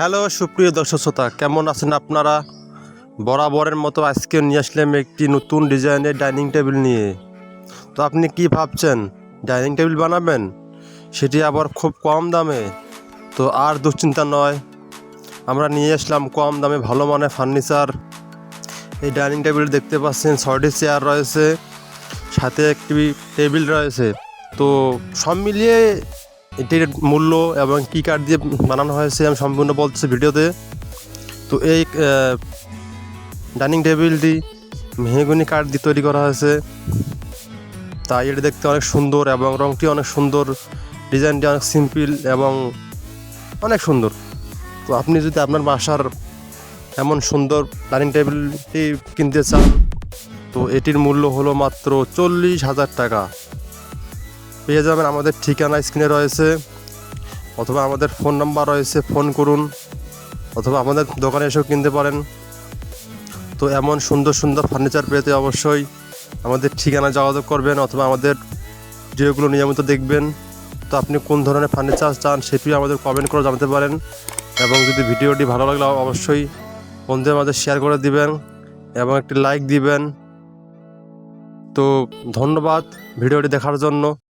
Hello, সুপ্রিয় দর্শক শ্রোতা, কেমন আছেন আপনারা? বরাবরের মতো আজকে নিয়ে আসলাম একটি নতুন ডিজাইনের ডাইনিং টেবিল নিয়ে। তো আপনি কি ভাবছেন, ডাইনিং টেবিল বানাবেন? সেটি আবার খুব কম দামে। তো আর দুশ্চিন্তা নয়, আমরা নিয়ে আসলাম কম দামে ভালো মানের ফার্নিচার। এই ডাইনিং টেবিল দেখতে পাচ্ছেন, ছয়টি চেয়ার রয়েছে, সাথে একটি টেবিল রয়েছে। তো সব মিলিয়ে এটির মূল্য এবং কী কাঠ দিয়ে বানানো হয়েছে আমি সম্পূর্ণ বলতেছি ভিডিওতে। তো এই ডাইনিং টেবিলটি মেহগুনি কাঠ দিয়ে তৈরি করা হয়েছে। তাই এটি দেখতে অনেক সুন্দর এবং রঙটি অনেক সুন্দর, ডিজাইনটি অনেক সিম্পল এবং অনেক সুন্দর। তো আপনি যদি আপনার বাসার এমন সুন্দর ডাইনিং টেবিলটি কিনতে চান, তো এটির মূল্য হলো মাত্র চল্লিশ হাজার টাকা। পেয়ে যাবেন। আমাদের ঠিকানা স্ক্রিনে রয়েছে, অথবা আমাদের ফোন নাম্বার রয়েছে, ফোন করুন, অথবা আমাদের দোকানে এসেও কিনতে পারেন। তো এমন সুন্দর সুন্দর ফার্নিচার পেতে অবশ্যই আমাদের ঠিকানা যোগাযোগ করবেন, অথবা আমাদের ভিডিওগুলো নিয়মিত দেখবেন। তো আপনি কোন ধরনের ফার্নিচার চান সেটিও আমাদের কমেন্ট করে জানাতে পারেন। এবং যদি ভিডিওটি ভালো লাগলে, অবশ্যই বন্ধুদের মাঝে শেয়ার করে দিবেন এবং একটি লাইক দিবেন। তো ধন্যবাদ ভিডিওটি দেখার জন্য।